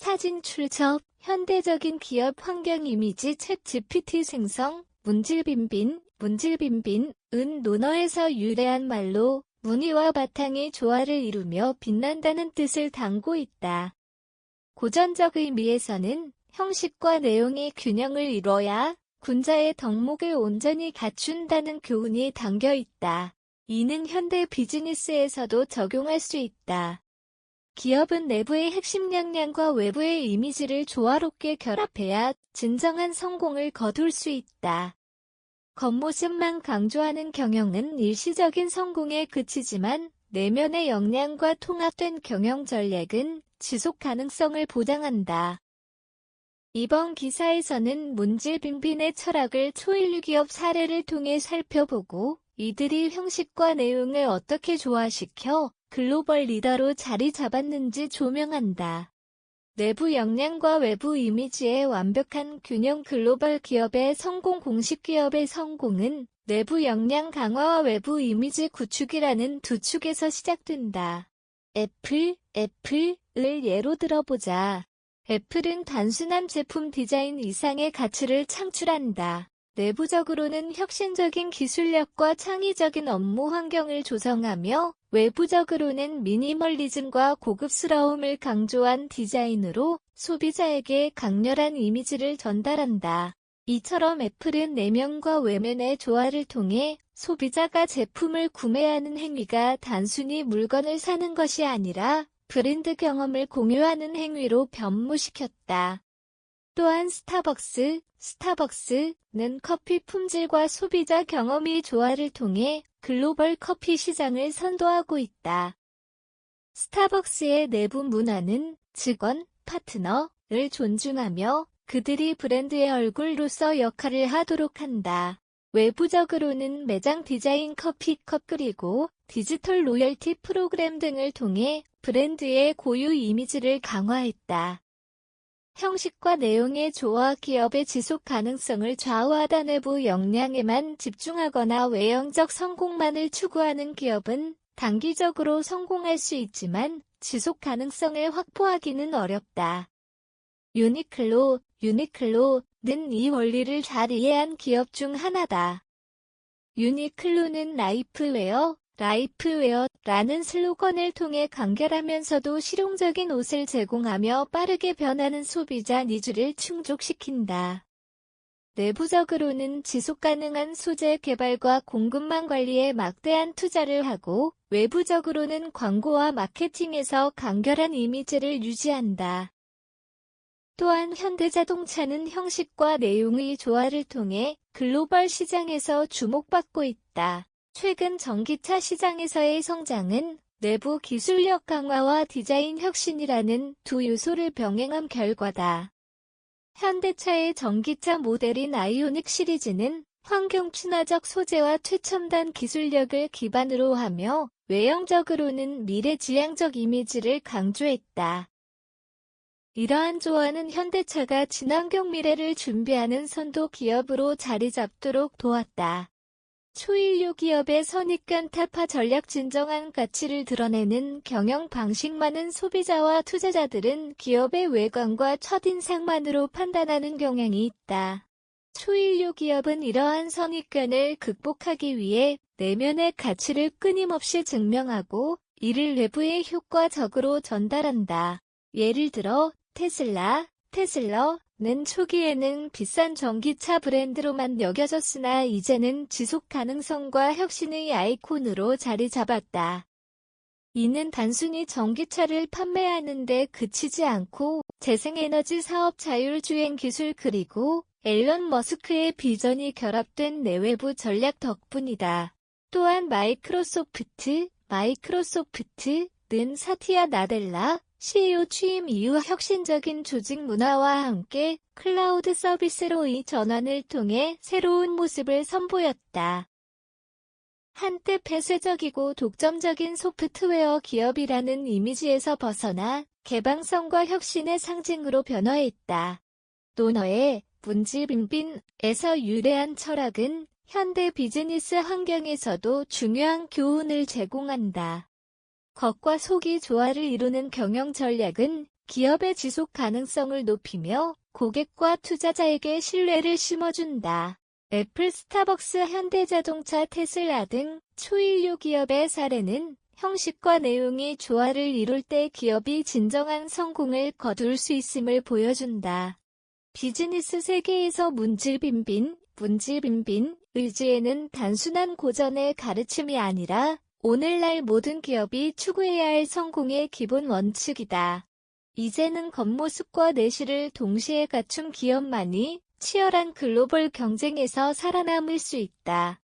사진 출처, 현대적인 기업 환경 이미지 챗 GPT 생성, 문질빈빈, 문질빈빈, 은 논어에서 유래한 말로 무늬와 바탕이 조화를 이루며 빛난다는 뜻을 담고 있다. 고전적 의미에서는 형식과 내용이 균형을 이뤄야 군자의 덕목을 온전히 갖춘다는 교훈이 담겨 있다. 이는 현대 비즈니스에서도 적용할 수 있다. 기업은 내부의 핵심 역량과 외부의 이미지를 조화롭게 결합해야 진정한 성공을 거둘 수 있다. 겉모습만 강조하는 경영은 일시적인 성공에 그치지만 내면의 역량과 통합된 경영 전략은 지속 가능성을 보장한다. 이번 기사에서는 문질빈빈의 철학을 초일류 기업 사례를 통해 살펴보고 이들이 형식과 내용을 어떻게 조화시켜 글로벌 리더로 자리 잡았는지 조명한다. 내부 역량과 외부 이미지의 완벽한 균형 글로벌 기업의 성공 공식 기업의 성공은 내부 역량 강화와 외부 이미지 구축이라는 두 축에서 시작된다. 애플, 애플을 예로 들어보자. 애플은 단순한 제품 디자인 이상의 가치를 창출한다. 내부적으로는 혁신적인 기술력과 창의적인 업무 환경을 조성하며 외부적으로는 미니멀리즘과 고급스러움을 강조한 디자인으로 소비자에게 강렬한 이미지를 전달한다. 이처럼 애플은 내면과 외면의 조화를 통해 소비자가 제품을 구매하는 행위가 단순히 물건을 사는 것이 아니라 브랜드 경험을 공유하는 행위로 변모시켰다. 또한 스타벅스, 스타벅스는 커피 품질과 소비자 경험의 조화를 통해 글로벌 커피 시장을 선도하고 있다. 스타벅스의 내부 문화는 직원, 파트너를 존중하며 그들이 브랜드의 얼굴로서 역할을 하도록 한다. 외부적으로는 매장 디자인 커피컵 그리고 디지털 로열티 프로그램 등을 통해 브랜드의 고유 이미지를 강화했다. 형식과 내용의 조화 기업의 지속 가능성을 좌우하다 내부 역량에만 집중하거나 외형적 성공만을 추구하는 기업은 단기적으로 성공할 수 있지만 지속 가능성을 확보하기는 어렵다. 유니클로, 유니클로는 이 원리를 잘 이해한 기업 중 하나다. 유니클로는 라이프웨어, 라이프웨어라는 슬로건을 통해 간결하면서도 실용적인 옷을 제공하며 빠르게 변하는 소비자 니즈를 충족시킨다. 내부적으로는 지속가능한 소재 개발과 공급망 관리에 막대한 투자를 하고 외부적으로는 광고와 마케팅에서 간결한 이미지를 유지한다. 또한 현대자동차는 형식과 내용의 조화를 통해 글로벌 시장에서 주목받고 있다. 최근 전기차 시장에서의 성장은 내부 기술력 강화와 디자인 혁신이라는 두 요소를 병행한 결과다. 현대차의 전기차 모델인 아이오닉 시리즈는 환경 친화적 소재와 최첨단 기술력을 기반으로 하며 외형적으로는 미래지향적 이미지를 강조했다. 이러한 조화는 현대차가 친환경 미래를 준비하는 선도 기업으로 자리 잡도록 도왔다. 초일류 기업의 선입견 타파 전략 진정한 가치를 드러내는 경영 방식만은 소비자와 투자자들은 기업의 외관과 첫인상만으로 판단하는 경향이 있다. 초일류 기업은 이러한 선입견을 극복하기 위해 내면의 가치를 끊임없이 증명하고 이를 외부에 효과적으로 전달한다. 예를 들어 테슬라, 테슬러 는 초기에는 비싼 전기차 브랜드로만 여겨졌으나 이제는 지속 가능성과 혁신의 아이콘으로 자리 잡았다. 이는 단순히 전기차를 판매하는 데 그치지 않고 재생에너지 사업 자율주행 기술 그리고 앨런 머스크의 비전이 결합된 내외부 전략 덕분이다. 또한 마이크로소프트, 마이크로소프트 는 사티아 나델라, CEO 취임 이후 혁신적인 조직 문화와 함께 클라우드 서비스로의 전환을 통해 새로운 모습을 선보였다. 한때 폐쇄적이고 독점적인 소프트웨어 기업이라는 이미지에서 벗어나 개방성과 혁신의 상징으로 변화했다. 노너의 문지빈빈에서 유래한 철학은 현대 비즈니스 환경에서도 중요한 교훈을 제공한다. 겉과 속이 조화를 이루는 경영 전략은 기업의 지속 가능성을 높이며 고객과 투자자에게 신뢰를 심어준다. 애플, 스타벅스, 현대자동차, 테슬라 등 초인류 기업의 사례는 형식과 내용이 조화를 이룰 때 기업이 진정한 성공을 거둘 수 있음을 보여준다. 비즈니스 세계에서 문질빈빈, 문질빈빈, 의지에는 단순한 고전의 가르침이 아니라 오늘날 모든 기업이 추구해야 할 성공의 기본 원칙이다. 이제는 겉모습과 내실을 동시에 갖춘 기업만이 치열한 글로벌 경쟁에서 살아남을 수 있다.